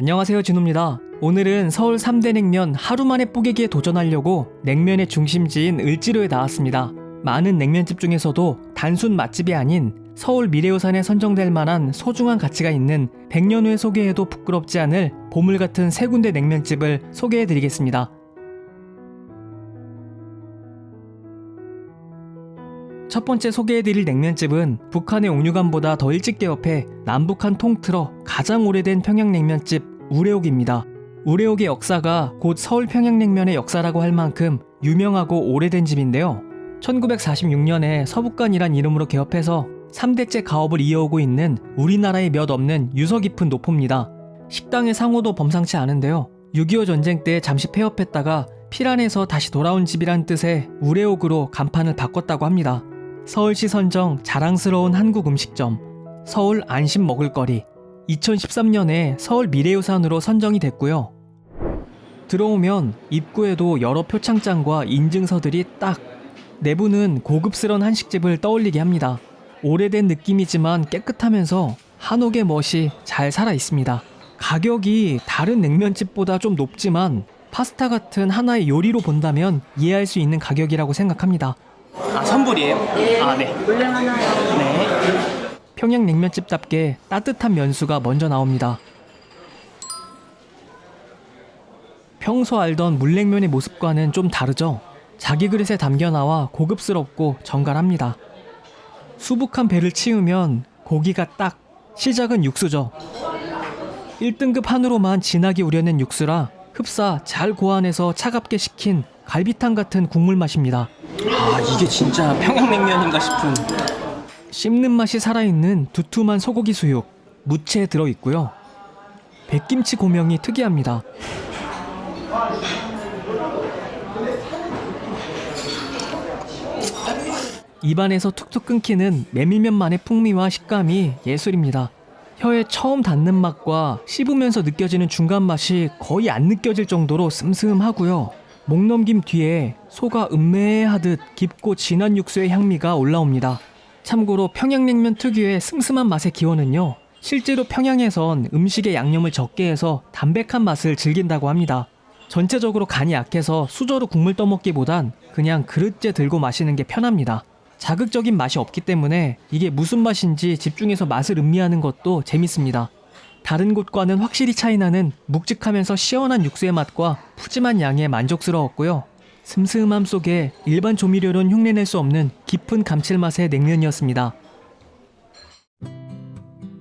안녕하세요 진우입니다. 오늘은 서울 3대 냉면 하루 만에 뽀개기에 도전하려고 냉면의 중심지인 을지로에 나왔습니다. 많은 냉면집 중에서도 단순 맛집이 아닌 서울 미래우산에 선정될 만한 소중한 가치가 있는 100년 후에 소개해도 부끄럽지 않을 보물 같은 세 군데 냉면집을 소개해드리겠습니다. 첫 번째 소개해드릴 냉면집은 북한의 옥류관보다 더 일찍 개업해 남북한 통틀어 가장 오래된 평양냉면집 우레옥입니다. 우레옥의 역사가 곧 서울 평양냉면의 역사라고 할 만큼 유명하고 오래된 집인데요. 1946년에 서북관이란 이름으로 개업해서 3대째 가업을 이어오고 있는 우리나라에 몇 없는 유서 깊은 노포입니다. 식당의 상호도 범상치 않은데요. 6.25 전쟁 때 잠시 폐업했다가 피란에서 다시 돌아온 집이란 뜻의 우레옥으로 간판을 바꿨다고 합니다. 서울시 선정 자랑스러운 한국 음식점 서울 안심 먹을거리 2013년에 서울 미래유산으로 선정이 됐고요. 들어오면 입구에도 여러 표창장과 인증서들이 딱 내부는 고급스러운 한식집을 떠올리게 합니다. 오래된 느낌이지만 깨끗하면서 한옥의 멋이 잘 살아 있습니다. 가격이 다른 냉면집보다 좀 높지만 파스타 같은 하나의 요리로 본다면 이해할 수 있는 가격이라고 생각합니다. 아 선불이에요? 아 네. 네. 평양 냉면집답게 따뜻한 면수가 먼저 나옵니다. 평소 알던 물냉면의 모습과는 좀 다르죠. 자기 그릇에 담겨 나와 고급스럽고 정갈합니다. 수북한 배를 치우면 고기가 딱 시작은 육수죠. 1등급 한우로만 진하게 우려낸 육수라 흡사 잘 고안해서 차갑게 식힌 갈비탕 같은 국물 맛입니다. 아 이게 진짜 평양냉면인가 싶은 씹는 맛이 살아있는 두툼한 소고기 수육, 무채에 들어있고요. 백김치 고명이 특이합니다. 입안에서 툭툭 끊기는 메밀면만의 풍미와 식감이 예술입니다. 혀에 처음 닿는 맛과 씹으면서 느껴지는 중간 맛이 거의 안 느껴질 정도로 슴슴하고요. 목 넘김 뒤에 소가 음매하듯 깊고 진한 육수의 향미가 올라옵니다. 참고로 평양냉면 특유의 슴슴한 맛의 기원은요. 실제로 평양에선 음식에 양념을 적게 해서 담백한 맛을 즐긴다고 합니다. 전체적으로 간이 약해서 수저로 국물 떠먹기보단 그냥 그릇째 들고 마시는 게 편합니다. 자극적인 맛이 없기 때문에 이게 무슨 맛인지 집중해서 맛을 음미하는 것도 재밌습니다. 다른 곳과는 확실히 차이나는 묵직하면서 시원한 육수의 맛과 푸짐한 양에 만족스러웠고요. 슴슴함 속에 일반 조미료로는 흉내낼 수 없는 깊은 감칠맛의 냉면이었습니다.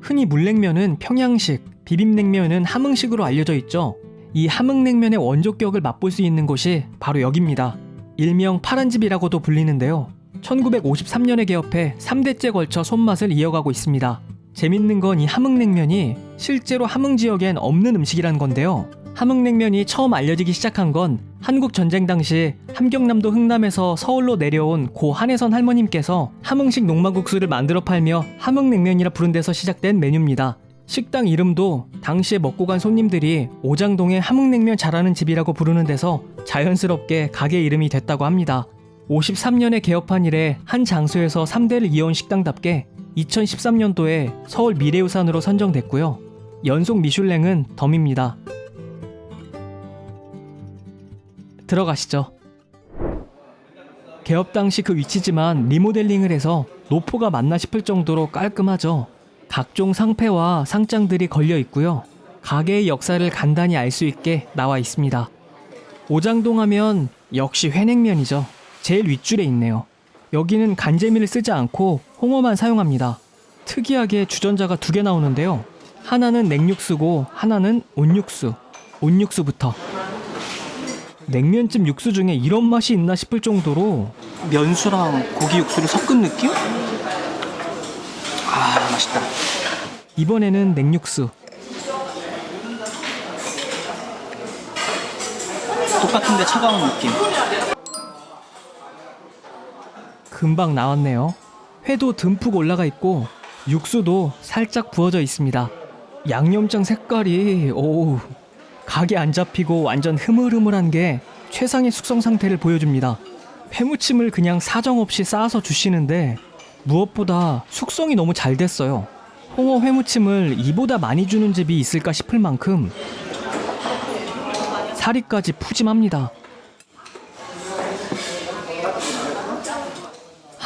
흔히 물냉면은 평양식, 비빔냉면은 함흥식으로 알려져 있죠. 이 함흥냉면의 원조격을 맛볼 수 있는 곳이 바로 여기입니다. 일명 파란집이라고도 불리는데요. 1953년에 개업해 3대째 걸쳐 손맛을 이어가고 있습니다. 재밌는 건 이 함흥냉면이 실제로 함흥 지역엔 없는 음식이란 건데요. 함흥냉면이 처음 알려지기 시작한 건 한국 전쟁 당시 함경남도 흥남에서 서울로 내려온 고 한혜선 할머님께서 함흥식 농마국수를 만들어 팔며 함흥냉면이라 부른 데서 시작된 메뉴입니다. 식당 이름도 당시에 먹고 간 손님들이 오장동의 함흥냉면 잘하는 집이라고 부르는 데서 자연스럽게 가게 이름이 됐다고 합니다. 53년에 개업한 이래 한 장소에서 3대를 이어온 식당답게 2013년도에 서울 미래유산으로 선정됐고요. 연속 미슐랭은 덤입니다. 들어가시죠. 개업 당시 그 위치지만 리모델링을 해서 노포가 맞나 싶을 정도로 깔끔하죠. 각종 상패와 상장들이 걸려 있고요. 가게의 역사를 간단히 알 수 있게 나와 있습니다. 오장동 하면 역시 회냉면이죠. 제일 윗줄에 있네요. 여기는 간재미를 쓰지 않고 홍어만 사용합니다. 특이하게 주전자가 두 개 나오는데요. 하나는 냉육수고 하나는 온육수. 온육수부터. 냉면집 육수 중에 이런 맛이 있나 싶을 정도로 면수랑 고기 육수를 섞은 느낌? 아 맛있다 이번에는 냉육수. 똑같은데 차가운 느낌 금방 나왔네요. 회도 듬뿍 올라가 있고 육수도 살짝 부어져 있습니다. 양념장 색깔이 오 각이 안 잡히고 완전 흐물흐물한 게 최상의 숙성 상태를 보여줍니다. 회무침을 그냥 사정없이 쌓아서 주시는데 무엇보다 숙성이 너무 잘 됐어요. 홍어 회무침을 이보다 많이 주는 집이 있을까 싶을 만큼 사리까지 푸짐합니다.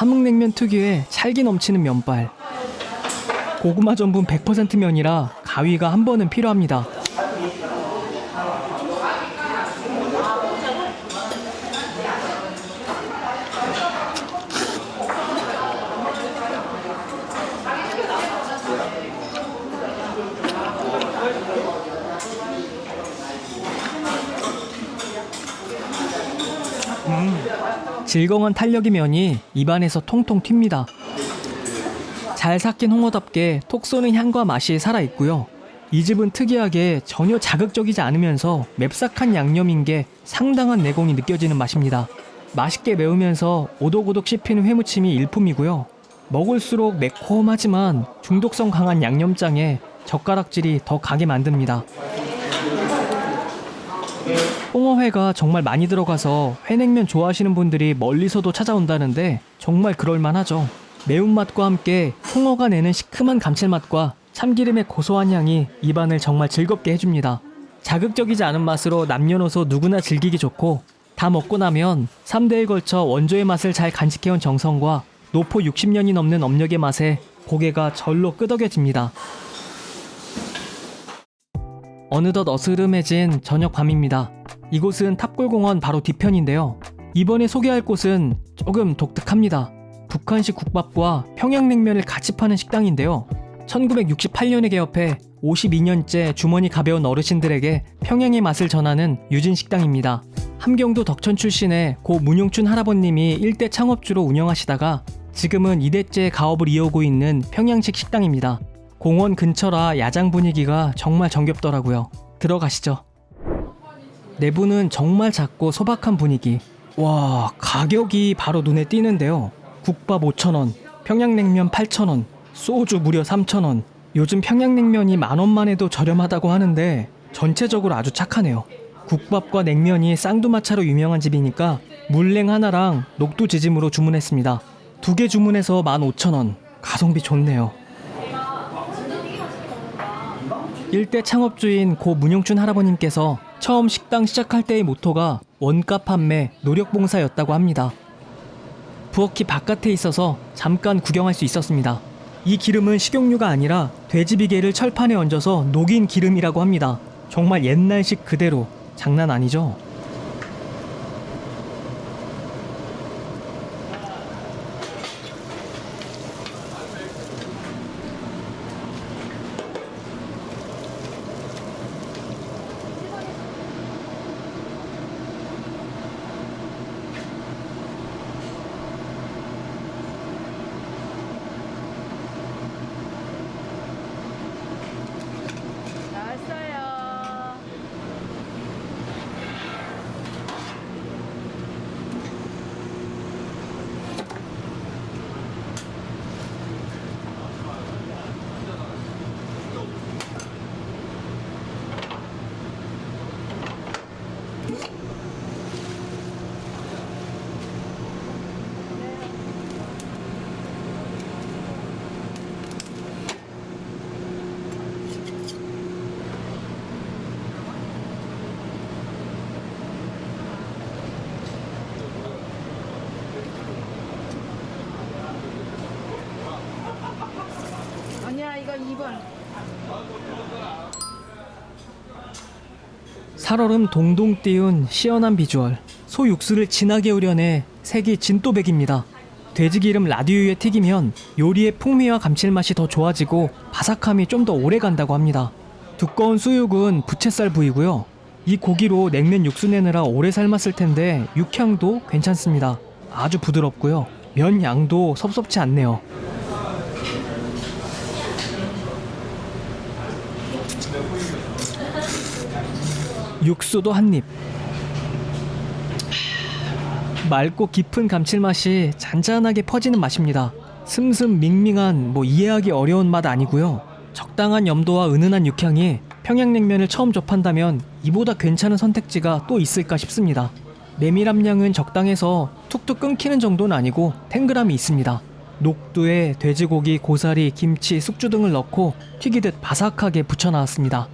함흥냉면 특유의 찰기 넘치는 면발. 고구마 전분 100% 면이라 가위가 한 번은 필요합니다. 질거한 탄력의 면이 입안에서 통통 튑니다. 잘 삭힌 홍어답게 톡 쏘는 향과 맛이 살아있고요. 이 집은 특이하게 전혀 자극적이지 않으면서 맵싹한 양념인 게 상당한 내공이 느껴지는 맛입니다. 맛있게 매우면서 오독오독 씹히는 회무침이 일품이고요. 먹을수록 매콤하지만 중독성 강한 양념장에 젓가락질이 더 가게 만듭니다. 홍어회가 정말 많이 들어가서 회냉면 좋아하시는 분들이 멀리서도 찾아온다는데 정말 그럴만하죠. 매운맛과 함께 홍어가 내는 시큼한 감칠맛과 참기름의 고소한 향이 입안을 정말 즐겁게 해줍니다. 자극적이지 않은 맛으로 남녀노소 누구나 즐기기 좋고 다 먹고 나면 3대에 걸쳐 원조의 맛을 잘 간직해온 정성과 노포 60년이 넘는 업력의 맛에 고개가 절로 끄덕여집니다. 어느덧 어스름해진 저녁 밤입니다. 이곳은 탑골공원 바로 뒤편인데요. 이번에 소개할 곳은 조금 독특합니다. 북한식 국밥과 평양냉면을 같이 파는 식당인데요. 1968년에 개업해 52년째 주머니 가벼운 어르신들에게 평양의 맛을 전하는 유진 식당입니다. 함경도 덕천 출신의 고 문용춘 할아버님이 일대 창업주로 운영하시다가 지금은 2대째 가업을 이어오고 있는 평양식 식당입니다. 공원 근처라 야장 분위기가 정말 정겹더라고요. 들어가시죠. 내부는 정말 작고 소박한 분위기. 와, 가격이 바로 눈에 띄는데요. 국밥 5,000원, 평양냉면 8,000원, 소주 무려 3,000원. 요즘 평양냉면이 만 원만 해도 저렴하다고 하는데 전체적으로 아주 착하네요. 국밥과 냉면이 쌍두마차로 유명한 집이니까 물냉 하나랑 녹두 지짐으로 주문했습니다. 두 개 주문해서 15,000원. 가성비 좋네요. 일대 창업주인 고 문용춘 할아버님께서 처음 식당 시작할 때의 모토가 원가 판매, 노력 봉사였다고 합니다. 부엌이 바깥에 있어서 잠깐 구경할 수 있었습니다. 이 기름은 식용유가 아니라 돼지비계를 철판에 얹어서 녹인 기름이라고 합니다. 정말 옛날식 그대로 장난 아니죠? 나왔어요. 아니야 이거 2번. 살얼음 동동 띄운 시원한 비주얼. 소 육수를 진하게 우려내 색이 진또백입니다. 돼지기름 라디오에 튀기면 요리의 풍미와 감칠맛이 더 좋아지고 바삭함이 좀 더 오래 간다고 합니다. 두꺼운 수육은 부채살 부위고요. 이 고기로 냉면 육수 내느라 오래 삶았을 텐데 육향도 괜찮습니다. 아주 부드럽고요. 면 양도 섭섭치 않네요. 육수도 한 입. 맑고 깊은 감칠맛이 잔잔하게 퍼지는 맛입니다. 슴슴 밍밍한 뭐 이해하기 어려운 맛 아니고요. 적당한 염도와 은은한 육향이 평양냉면을 처음 접한다면 이보다 괜찮은 선택지가 또 있을까 싶습니다. 메밀 함량은 적당해서 툭툭 끊기는 정도는 아니고 탱글함이 있습니다. 녹두에 돼지고기, 고사리, 김치, 숙주 등을 넣고 튀기듯 바삭하게 부쳐 나왔습니다.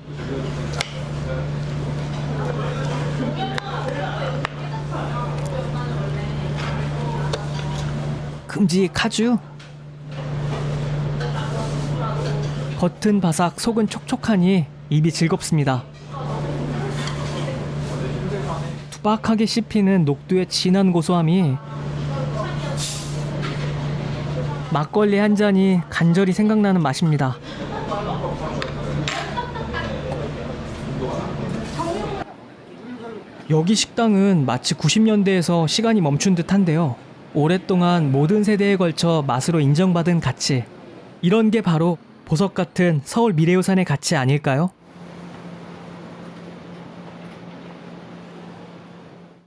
큼직하죠? 겉은 바삭, 속은 촉촉하니 입이 즐겁습니다. 투박하게 씹히는 녹두의 진한 고소함이 막걸리 한 잔이 간절히 생각나는 맛입니다. 여기 식당은 마치 90년대에서 시간이 멈춘 듯한데요. 오랫동안 모든 세대에 걸쳐 맛으로 인정받은 가치. 이런 게 바로 보석 같은 서울 미래유산의 가치 아닐까요?